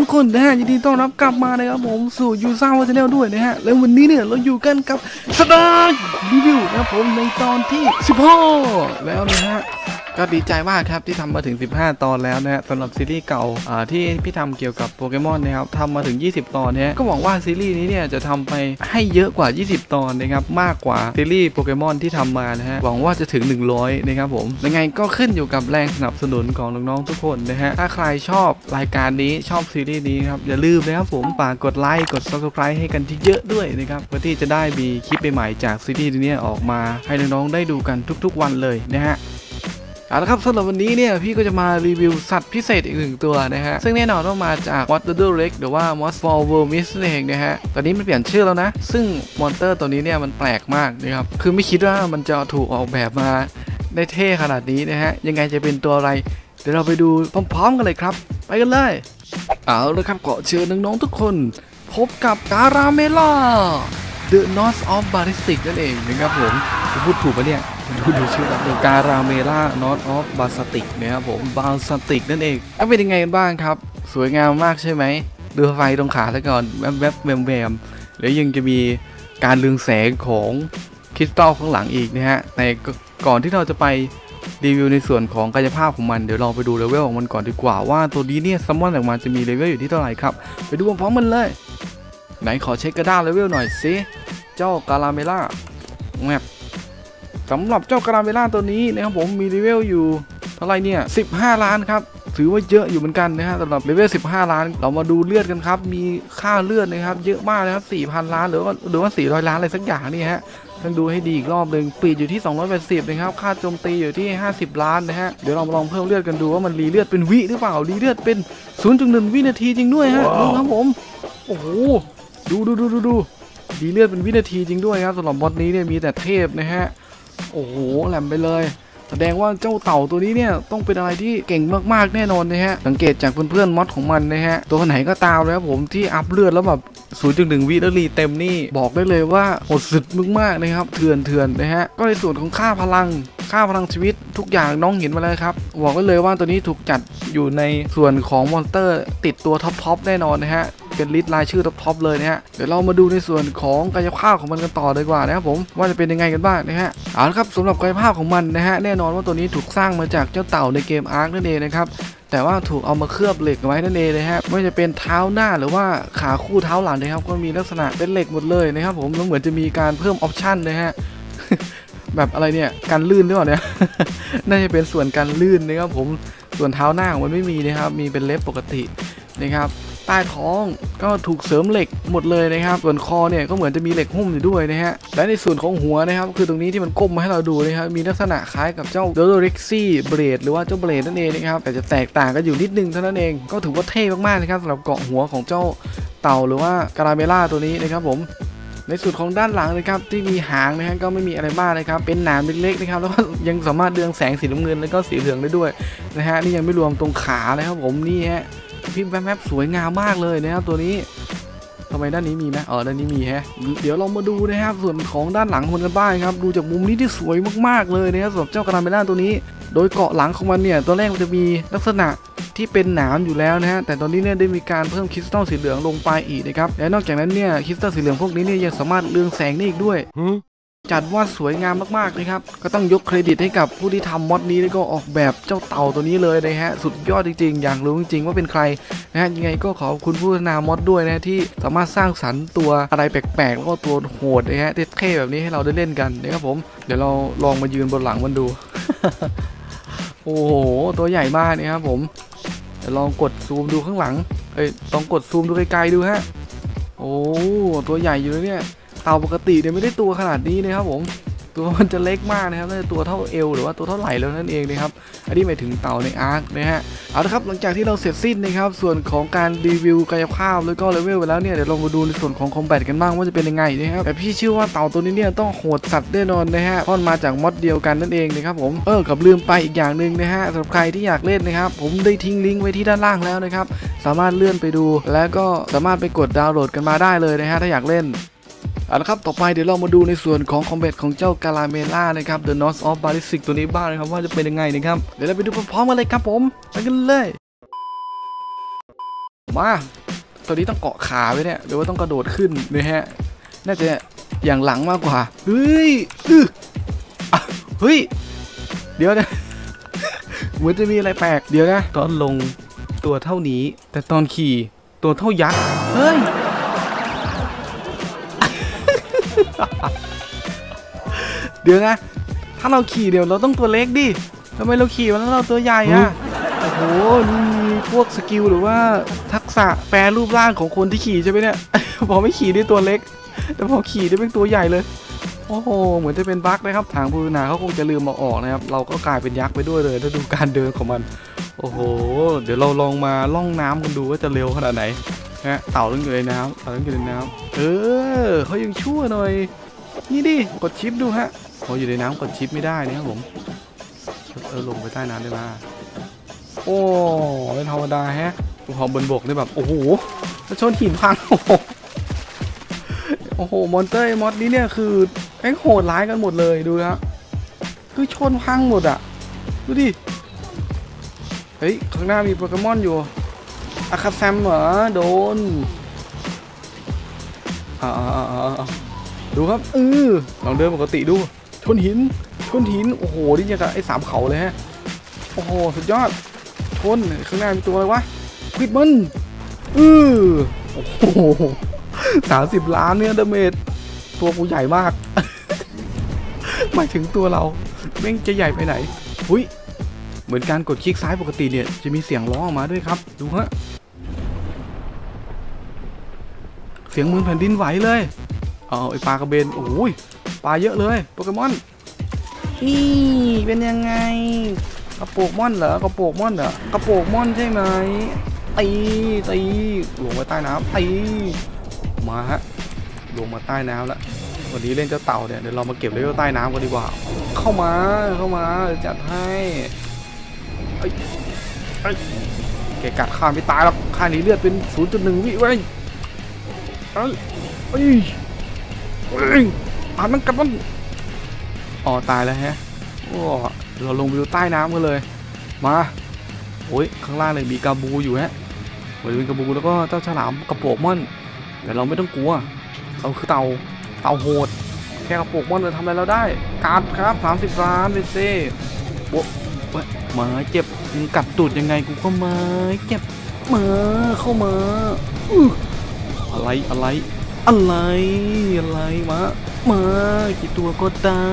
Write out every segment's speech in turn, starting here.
ทุกคนนะฮะยินดีต้อนรับกลับมานะครับผมสู่ยูซ่าวอชแนลด้วยนะฮะแล้ววันนี้เนี่ยเราอยู่กันกับสตาร์รีวิวนะครับผมในตอนที่ 15 แล้วนะฮะ ก็ดีใจมากครับที่ทำมาถึง 15 ตอนแล้วนะฮะสำหรับซีรีส์เก่าอ่าที่พี่ทำเกี่ยวกับโปเกมอนนะครับทำมาถึง 20 ตอนนะฮะก็หวังว่าซีรีส์นี้เนี่ยจะทำไปให้เยอะกว่า 20 ตอนนะครับมากกว่าซีรีส์โปเกมอนที่ทำมานะฮะหวังว่าจะถึง 100นะครับผมยังไงก็ขึ้นอยู่กับแรงสนับสนุนของน้องๆทุกคนนะฮะถ้าใครชอบรายการนี้ชอบซีรีส์นี้ครับอย่าลืมนะครับผมฝากกดไลค์กด subscribe ให้กันที่เยอะด้วยนะครับเพื่อที่จะได้มีคลิปใหม่ๆจากซีรีส์นี้ออกมาให้น้องๆได้ดูกันทุกๆวันเลยนะฮะ เอาละครับสำหรับวันนี้เนี่ยพี่ก็จะมารีวิวสัตว์พิเศษอีกหนึ่งตัวนะฮะซึ่งแน่นอนว่ามาจาก m o n s t e r Rex หรือว่า m o s f o r w o r m i s นั่นเองนะฮะตอนนี้มันเปลี่ยนชื่อแล้วนะ ซึ่งมอนเตอร์ตัวนี้เนี่ยมันแปลกมากนะครับคือไม่คิดว่ามันจะถูกออกแบบมาได้เท่ขนาดนี้นะฮะยังไงจะเป็นตัวอะไร เดี๋ยวเราไปดูพร้อมๆกันเลยครับ ไปกันเลย เอาละครับขอเชิญน้องๆทุกคน พบกับการาเมล่า The North of Ballistic นั่นเองนะครับผมผมพูดถูกปะเนี่ย ดูดูชื่อแบบการาเมล่า North of Ballistic นะครับผม Ballistic นั่นเองก็เป็นยังไงกันบ้างครับ สวยงามมากใช่ไหมดูไฟตรงขาซะก่อนแวบแวบแวมแวมแล้วยังจะมีการเรืองแสงของคริสตัลข้างหลังอีกนะฮะแต่ก่อนที่เราจะไปรีวิวในส่วนของกายภาพของมันเดี๋ยวเราไปดูเลเวลของมันก่อนดีกว่าว่าตัวนี้เนี่ยซัมมอนออกมาจะมีเลเวลอยู่ที่เท่าไหร่ครับ ไปดูพร้อมๆกันเลย ไหนขอเช็คกระด้างเลเวลหน่อยสิเจ้ากาลาเมล่าแมป สำหรับเจ้ากาลาเมล่าตัวนี้นะครับผมมีเลเวลอยู่เท่าไหร่เนี่ย 15 ล้านครับถือว่าเยอะอยู่เหมือนกันนะฮะสำหรับเลเวล 15 ล้าน เรามาดูเลือดกันครับ มีค่าเลือดนะครับ เยอะมากนะครับ 4,000 ล้าน หรือว่าหรือว่า 400 ล้านอะไรสักอย่างนี่ฮะต้องดูให้ดีอีกรอบหนึ่งปีดอยู่ที่ 280นะครับ ค่าโจมตีอยู่ที่ 50 ล้านนะฮะ เดี๋ยวเรามาลองเพิ่มเลือดกันดูว่ามันรีเลือดเป็นวิหรือเปล่า รีเลือดเป็น 0.1 วินาทีจริงด้วยฮะดูครับผม โอ้โห ดูดูดูดูดูดีเลือดเป็นวินาทีจริงด้วยครับสำหรับบอสนี้เนี่ยมีแต่เทพนะฮะ โอ้โหแหลมไปเลยแสดงว่าเจ้าเต่าตัวนี้เนี่ยต้องเป็นอะไรที่เก่งมากๆแน่นอนนะฮะ สังเกตจากเพื่อนๆมอดของมันนะฮะ ตัวไหนก็ตามนะครับผมที่อัพเลือดแล้วแบบ0.1วิแล้วรีเต็มนี่บอกได้เลยว่าโหดสุดมากๆนะครับเถื่อนเถื่อนนะฮะ ก็ในส่วนของค่าพลังค่าพลังชีวิตทุกอย่างน้องเห็นมาแล้วครับบอกได้เลยว่าตัวนี้ถูกจัดอยู่ในส่วนของมอนสเตอร์ ติดตัวท็อปๆแน่นอนนะฮะ เป็นลิสต์รายชื่อท็อปๆเลยนะฮะเดี๋ยวเรามาดูในส่วนของกายภาพของมันกันต่อดีกว่านะครับผมว่าจะเป็นยังไงกันบ้างนะฮะเอาละครับสำหรับกายภาพของมันนะฮะแน่นอนว่าตัวนี้ถูกสร้างมาจากเจ้าเต่าในเกมอาร์คนั่นเองนะครับแต่ว่าถูกเอามาเคลือบเหล็กไว้นั่นเองนะฮะไม่ว่าจะเป็นเท้าหน้าหรือว่าขาคู่เท้าหลังนะครับก็มีลักษณะเป็นเหล็กหมดเลยนะครับผมแล้วเหมือนจะมีการเพิ่มออปชั่นนะฮะแบบอะไรเนี่ยการลื่นหรือเปล่าเนี่ยน่าจะเป็นส่วนการลื่นนะครับผมส่วนเท้าหน้าของมันไม่มีนะครับมีเป็นเล็บปกตินะครับ ใต้ท้องก็ถูกเสริมเหล็กหมดเลยนะครับ ส่วนคอเนี่ยก็เหมือนจะมีเหล็กหุ้มอยู่ด้วยนะฮะ และในส่วนของหัวนะครับ คือตรงนี้ที่มันก้มมาให้เราดูนะครับ มีลักษณะคล้ายกับเจ้าโดโดเร็กซี่เบรดหรือว่าเจ้าเบรดนั่นเองนะครับ แต่จะแตกต่างกันอยู่นิดนึงเท่านั้นเอง ก็ถือว่าเท่มากๆนะครับสำหรับเกาะหัวของเจ้าเต่าหรือว่ากราเมล่าตัวนี้นะครับผมในส่วนของด้านหลังนะครับที่มีหางนะฮะก็ไม่มีอะไรมากนะครับเป็นหนามเล็กๆนะครับแล้วก็ยังสามารถเรืองแสงสีน้ำเงินแล้วก็สีเหลืองได้ด้วยนะฮะนี่ยังไม่รวมตรงขานะครับผมนี่ฮะ พิมพ์แวบๆสวยงามมากเลยนะครับตัวนี้ทำไมด้านนี้มีไหมเออด้านนี้มีฮะ เดี๋ยวเรามาดูนะครับส่วนของด้านหลังของมันกันบ้างครับ ดูจากมุมนี้ที่สวยมากๆเลยนะครับสำหรับเจ้ากระดานเมล่าตัวนี้ โดยเกาะหลังของมันเนี่ยตัวแรกมันจะมีลักษณะที่เป็นหนามอยู่แล้วนะฮะ แต่ตอนนี้เนี่ยได้มีการเพิ่มคริสตัลสีเหลืองลงไปอีกนะครับ และนอกจากนั้นเนี่ยคริสตัลสีเหลืองพวกนี้เนี่ยยังสามารถเรืองแสงได้อีกด้วย จัดว่าสวยงามมากๆนะครับ ก็ต้องยกเครดิตให้กับผู้ที่ทำมอดนี้แล้วก็ออกแบบเจ้าเต่าตัวนี้เลยนะฮะ สุดยอดจริงๆ อยากรู้จริงๆว่าเป็นใครนะฮะ ยังไงก็ขอบคุณผู้พัฒนามอดด้วยนะที่สามารถสร้างสรรค์ตัวอะไรแปลกๆ แล้วก็ตัวโหดนะฮะเท่ๆแบบนี้ให้เราได้เล่นกันนะครับผม เดี๋ยวเราลองมายืนบนหลังมันดู โอ้โห ตัวใหญ่มากนะครับผม เดี๋ยวลองกดซูมดูข้างหลัง เอ้ย ลองกดซูมดูไกลๆดูฮะ โอ้ ตัวใหญ่อยู่เลยเนี่ย เต่าปกติเนี่ยไม่ได้ตัวขนาดนี้นะครับผมตัวมันจะเล็กมากนะครับน่าจะตัวเท่าเอวหรือว่าตัวเท่าไหร่แล้วนั่นเองนะครับ อันนี้หมายถึงเต่าในอาร์คนะฮะ เอาละครับ หลังจากที่เราเสร็จสิ้นนะครับ ส่วนของการรีวิวกายภาพแล้วก็เลเวลไปแล้วเนี่ย เดี๋ยวเรามาดูในส่วนของคอมแบทกันบ้างว่าจะเป็นยังไงนะครับ แต่พี่เชื่อว่าเต่าตัวนี้เนี่ยต้องโหดสัตว์แน่นอนนะฮะพราะมันมาจากมอดเดียวกันนั่นเองนะครับผม เออ กับลืมไปอีกอย่างหนึ่งนะฮะสำหรับใครที่อยากเล่นนะครับ ผมได้ทิ้งลิงก์ไว้ที่ด้านล่างแล้วนะครับ สามารถเลื่อนไปดู แล้วก็สามารถไปกดดาวน์โหลดกันมาได้เลยนะฮะถ้าอยากเล่น เอาละครับ ต่อไปเดี๋ยวเรามาดูในส่วนของคอมเบทของเจ้ากาลาเมล่านะครับ The North of Ballistic ตัวนี้บ้างนะครับว่าจะเป็นยังไงนะครับ เดี๋ยวเราไปดูพร้อมๆกันเลยครับผม ไปกันเลย มาตอนนี้ต้องเกาะขาไว้เนี่ยหรือว่าต้องกระโดดขึ้นนะฮะ น่าจะอย่างหลังมากกว่า เฮ้ยอื้ออะเฮ้ย เดี๋ยวนะเหมือนจะมีอะไรแปลก เดี๋ยวนะ ตอนลงตัวเท่านี้ แต่ตอนขี่ตัวเท่ายักษ์ เฮ้ย เดี๋ยวนะถ้าเราขี่เดี๋ยวเราต้องตัวเล็กดิทำไมเราขี่แล้วเราตัวใหญ่อะโอ้โหนี่มีพวกสกิลหรือว่าทักษะแปรรูปร่างของคนที่ขี่ใช่ไหมเนี่ยพอไม่ขี่ได้ตัวเล็ก แต่พอขี่ได้เป็นตัวใหญ่เลยโอ้โห เหมือนจะเป็นบั๊กนะครับ ทางผู้พัฒนาเขาคงจะลืมมาออกนะครับ เราก็กลายเป็นยักษ์ไปด้วยเลยถ้าดูการเดินของมัน โอ้โห เดี๋ยวเราลองมาล่องน้ำกันดูว่าจะเร็วขนาดไหนนะเต่าต้องอยู่ในน้ำเต่าต้องอยู่ในน้ำเออเขายังชั่วหน่อย นี่ดิ กดชิปดูฮะ พออยู่ในน้ำกดชิปไม่ได้นะครับผมเออลงไปใต้น้ำได้มาโอ้เป็นธรรมดาแฮะพอบนบกนี่แบบโอ้โหแล้วชนหินพังโอ้โหโอ้โหมอนเตอร์ไอ้มอสนี้เนี่ยคือแม่งโหดร้ายกันหมดเลยดูนะคือชนพังหมดอะ ดูดิ เฮ้ย ข้างหน้ามีโปเกมอนอยู่อาคาแซมเหรอ โดนอ่าดูครับเออลองเดินปกติดู ชนหินชนหินโอ้โหนี่ยังกับไอ้สามเขาเลยฮะโอ้โหสุดยอดชนข้างหน้ามีตัวอะไรวะควิดมันเออโอ้โหสามสิบล้านเนี่ยดาเมจตัวกูใหญ่มากหมายถึงตัวเราแม่งจะใหญ่ไปไหนหุ้ยเหมือนการกดคลิกซ้ายปกติเนี่ยจะมีเสียงร้องออกมาด้วยครับ ดูฮะเสียงเหมือนแผ่นดินไหวเลย เอาไอปลากระเบนโอ้ย ปลาเยอะเลยโปเกมอนนี่เป็นยังไงกระโปกมอนเหรอกระโปกมอนเหรอกระโปกมอนใช่ไหมตีตีลงไปใต้น้ำตีมาฮะลงมาใต้น้ำแล้ววันนี้เล่นเจ้าเต่าเนี่ยเดี๋ยวเรามาเก็บเลเวลใต้น้ำกันดีกว่า เข้ามาเข้ามาจัดให้ไอ้ไอ้ยแกกัดข้าไม่ตายหรอกข้านี้เลือดเป็น 0.1 วิไว้ยเอ้ยเอ้ ยเอ้ยอ่านมันกลับมันอ๋อตายแล้วฮะโอ้เราลงไปดูใต้น้ำกันเลย มาโอ้ยข้างล่างเลยมีกาบูอยู่ฮะเหมือนเป็นกาบูแล้วก็เจ้าฉลามกระโปรงม่อนแต่เราไม่ต้องกลัวเราคือเต่าเต่าโหด แค่กระโปรงม่อนเราทำอะไรเราได้ การดครับ30ล้านเลยเซ่โอ้ว้ยหมาเจ็บมึงกัดตูดยังไงกูก็มาเจ็บมาเข้ามาอืออะไรอะไรอะไรอะไรมา มากี่ตัวก็ได้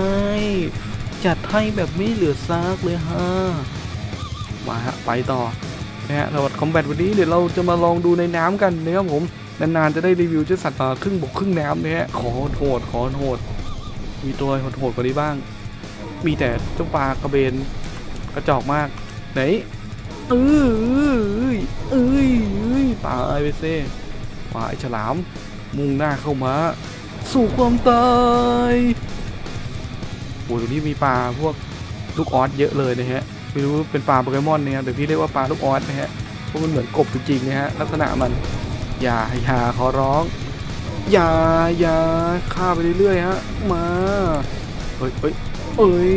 จัดให้แบบไม่เหลือซากเลยฮะ มาฮะไปต่อนะฮะสำหรับคอมแบทวันนี้เดี๋ยวเราจะมาลองดูในน้ำกันนะครับผม นานๆจะได้รีวิวเจ้าสัตว์ป่าครึ่งบกครึ่งน้ำนะฮะขอโหดขอโหด มีตัวโหดๆกว่านี้บ้าง มีแต่เจ้าปลากระเบนกระจอกมาก ไหนเอ้ยเอ้ยเอ้ยตายไปเซ่ปลาไอฉลาม มุ่งหน้าเข้ามา สู่ความตายโอ้ตรงนี้มีปลาพวกลูกออสเยอะเลยนะฮะไม่รู้เป็นปลาโปเกมอนนะครับแต่พี่เรียกว่าปลาลูกออสนะฮะเพราะมันเหมือนกบจริงๆนะฮะลักษณะมันอย่าอย่าขอร้องอย่าอย่าฆ่าไปเรื่อยๆฮะมาเอ้ยเอ้ยเอ้ย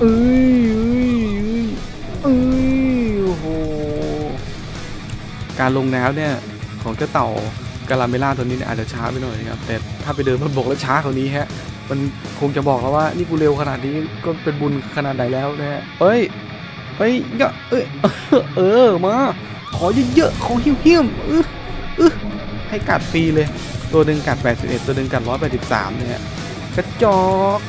เอ้ยเอ้ยเอ้ยเอ้ยโอ้โหการลงน้ำเนี่ยของเจ้าเต่า กาลาเมล่าตัวนี้อาจจะช้าไปหน่อยนะครับแต่ถ้าไปเดินบนบกแล้วช้ากว่านี้ฮะมันคงจะบอกแล้วว่านี่กูเร็วขนาดนี้ก็เป็นบุญขนาดไหนแล้วนะฮะเฮ้ยเฮ้ยก็เอ้ยเออมาขอเยอะๆขอหิ้วๆเออเออให้กัดฟรีเลย ตัวหนึ่งกัด 81 ตัวหนึ่งกัด 183เนี่ยกระจอก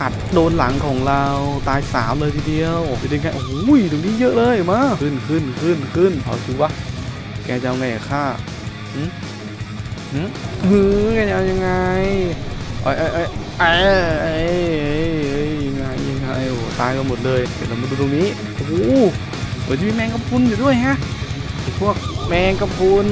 กัดโดนหลังของเราตาย3เลยทีเดียวไปดึงกันโอ้ยตรงนี้เยอะเลยมาขึ้นขึ้นขึ้นขึ้นเอาสิวะแกจะเอาไงข้า หือกจะเอายังไงเอ้ยเอ้ยเอ้ยเอ้ยยังไงยังไงโอ้ตายกันหมดเลยเดี๋ยวเรามาดูตรงนี้โอ้โหเหมือนจะมีแมงกะพรุนอยู่ด้วยฮะพวกแมงกะพรุน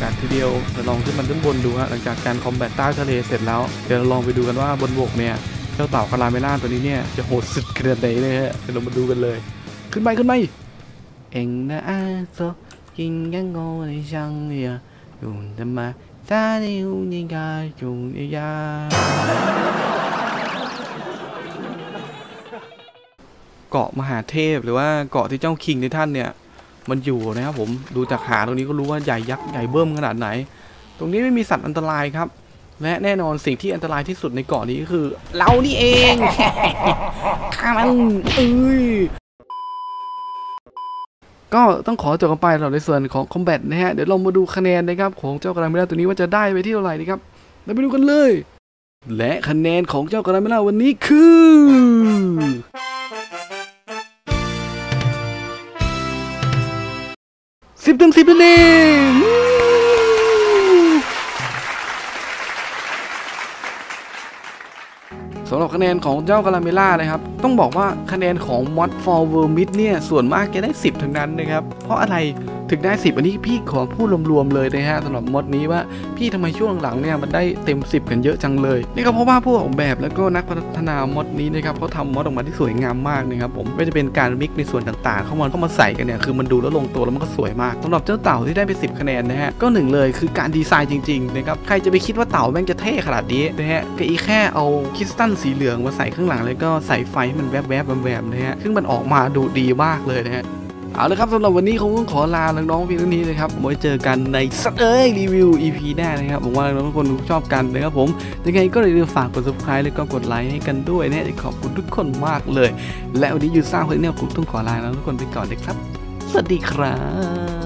กัดทีเดียวจะลองขึ้นมาด้านบนดูฮะหลังจากการคอมแบทใต้ทะเลเสร็จแล้วเดี๋ยวเราลองไปดูกันว่าบนบกเนี่ยเจ้าเต่ากาลาเมล่าตัวนี้เนี่ยจะโหดสุดขนาดไหนเลยฮะเดี๋ยวเรามาดูกันเลย ขึ้นไปขึ้นไปเอ็งนะอาโซกินกันโง่ในช่างเนี่ยอยู่ทำไม ซาดิวยิงกาจุงยาเกาะมหาเทพหรือว่าเกาะที่เจ้าคิงในท่านเนี่ย มันอยู่นะครับผมดูจากหาตรงนี้ก็รู้ว่าใหญ่ยักษ์ใหญ่เบิ้มขนาดไหน ตรงนี้ไม่มีสัตว์อันตรายครับ และแน่นอนสิ่งที่อันตรายที่สุดในเกาะนี้ก็คือ เรานี่เองข้ามันเอ้ย ก็ต้องขอจบกันไปสำหรับในส่วนของคอมแบทนะฮะ เดี๋ยวเรามาดูคะแนนนะครับ ของเจ้ากราเมล่าตัวนี้ว่าจะได้ไปที่เท่าไหร่นะครับเราไปดูกันเลย และคะแนนของเจ้ากราเมล่าวันนี้คือสิบถึงสิบนั่นเองำหรับคะแนนของเจ้ากราเมล่านะครับ ต้องบอกว่าคะแนนของวอตฟอร์เวอร์มิดเนี่ย ส่วนมากจะได้ 10 ทั้งนั้นนะครับ เพราะอะไร ถึงได้ 10 อันนี้พี่ขอพูดรวมๆเลยนะฮะสำหรับมดนี้ว่าพี่ทำไมช่วงหลังๆเนี่ยมันได้เต็ม 10 กันเยอะจังเลย นี่ก็เพราะว่าผู้ออกแบบแล้วก็นักพัฒนามดนี้นะครับเขาทำมดออกมาที่สวยงามมากนะครับผมไม่ว่าจะเป็นการมิกในส่วนต่างๆ เข้ามาเข้ามาใส่กันเนี่ยคือมันดูแล้วลงตัวแล้วมันก็สวยมากสำหรับเจ้าเต่าที่ได้ไป 10 คะแนนนะฮะก็หนึ่งเลยคือการดีไซน์จริงๆนะครับใครจะไปคิดว่าเต่าแม่งจะเท่ขนาดนี้นะฮะก็อีแค่เอาคริสตัลสีเหลืองมาใส่ข้างหลังแล้วก็ใส่ไฟให้มันแวบๆแวบๆนะฮะซึ่งมันออกมาดูดีมากเลยนะฮะ เอาละครับสำหรับวันนี้คงต้องขอลาน้องๆเพียงเท่านี้นะครับไว้เจอกันในสัตว์เอ้ยรีวิว EP หน้านะครับผมว่าน้องทุกคนชอบกันนะครับผมยังไงก็อย่าลืมฝากกด subscribe แล้วก็กดไลค์ให้กันด้วยนะขอบคุณทุกคนมากเลย และวันนี้ยูซ่าคนนี้ผมต้องขอลาน้องทุกคนไปก่อนเลยครับ สวัสดีครับ